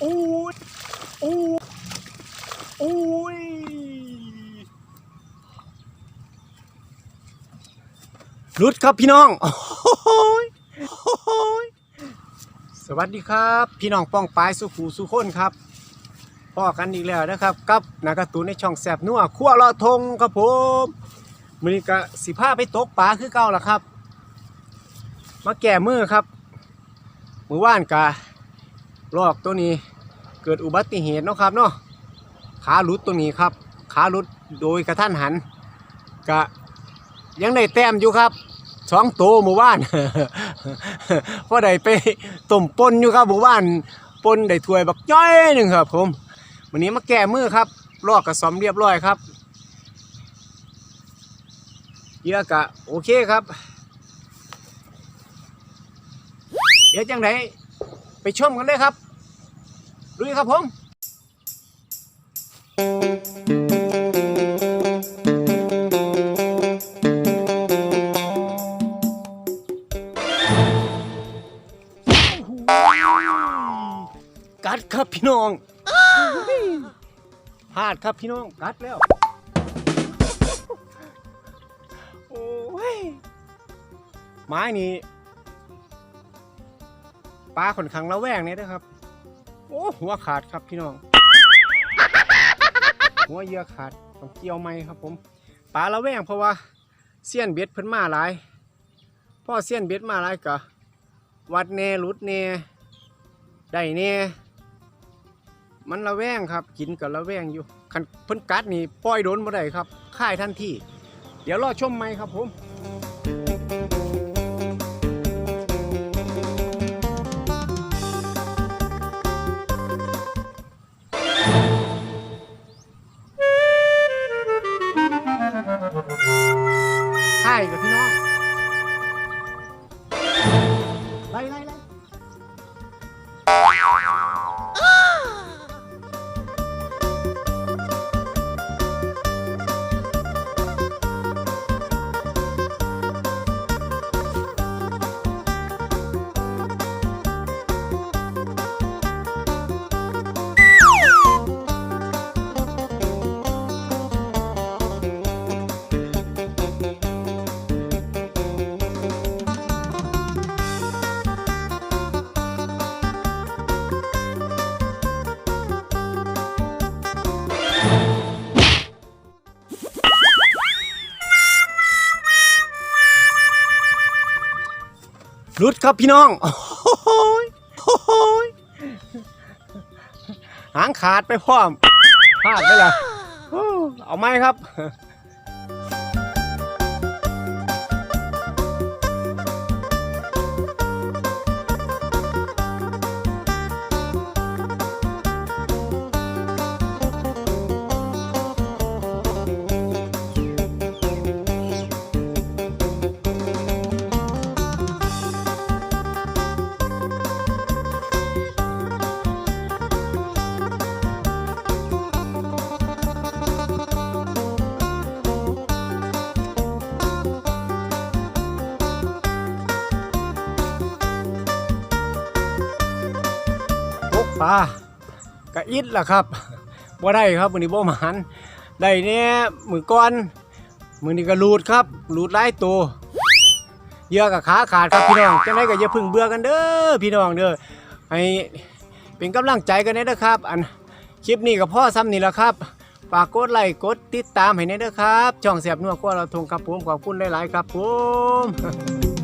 โอ้ยโอ้ยโอ้ยหลุดครับพี่น้องโอ้ยโอ้ยสวัสดีครับ พี่น้องป้องปลายสุขูสุคนครับพ่อกันอีกแล้วนะครับกับนากาตูนในช่องแสบนัวขั้วลาะทงครับผมมือนี้ก็สิพาไปตกปลาคือเก่าละครับ มาแก่มือครับ มือว่านกะ ลอกตัวนี้เกิดอุบัติเหตุเนาะครับเนาะขาหลุดตัวนี้ครับ ขาหลุดโดยกระทันหันกะยังได้แต้มอยู่ครับสองโตหมู่บ้านเพอได้ไปต้มปนอยู่ครับหมู่บ้านปนได้ถ้วยบักจ้อยหนึ่งครับ ผมวันนี้มาแก้มือครับลอกกระสอมเรียบร้อยครับเยื่อกะโอเคครับ เดี๋ยวจังได ไปชมกันเลยครับลุยครับผมกัดครับพี่น้องพลาดครับพี่น้องกัดแล้ว โอ้ยไม้นี่ ปลาขนขังระแวงเนี่ยนะครับ โอ้หัวขาดครับพี่น้อง หัวเยื่อขาดต้องเกี่ยวไหมครับผมปลาระแวงเพราะว่าเสี้ยนเบ็ดเพิ่นมาหลายพ่อเสี้ยนเบ็ดมาหลายกะวัดแน่หลุดแน่ได้แน่มันระแวงครับกินกับระแวงอยู่คันเพิ่นกัดนี่ปล่อยโดนบ่ได้ครับค่ายทันทีเดี๋ยวรอชมไหมครับผม รุดครับพี่น้องโอ้โหโอ้โหหางขาดไปพร้อมพลาดไปละโอ้เอาไหมครับ ปลากะอิดล่ะครับบ่ได้ครับมือนี้บ่หมานได้เนี่ยมือก่อนมือนี้ก็รูดครับรูดหลายตัวเยื่อกับขาขาดครับพี่น้องจังไดก็อย่าพึ่งเบื่อกันเด้อพี่น้องเด้อให้เป็นกำลังใจกันเด้นะครับ อันคลิปนี้ก็พ่อซ้ำนี่แหละครับฝากกดไลค์กดติดตามให้แน่เด้อครับ ช่องเสียบนัวกว่าเราทงครับผมขอบคุณหลาย ๆ ครับผม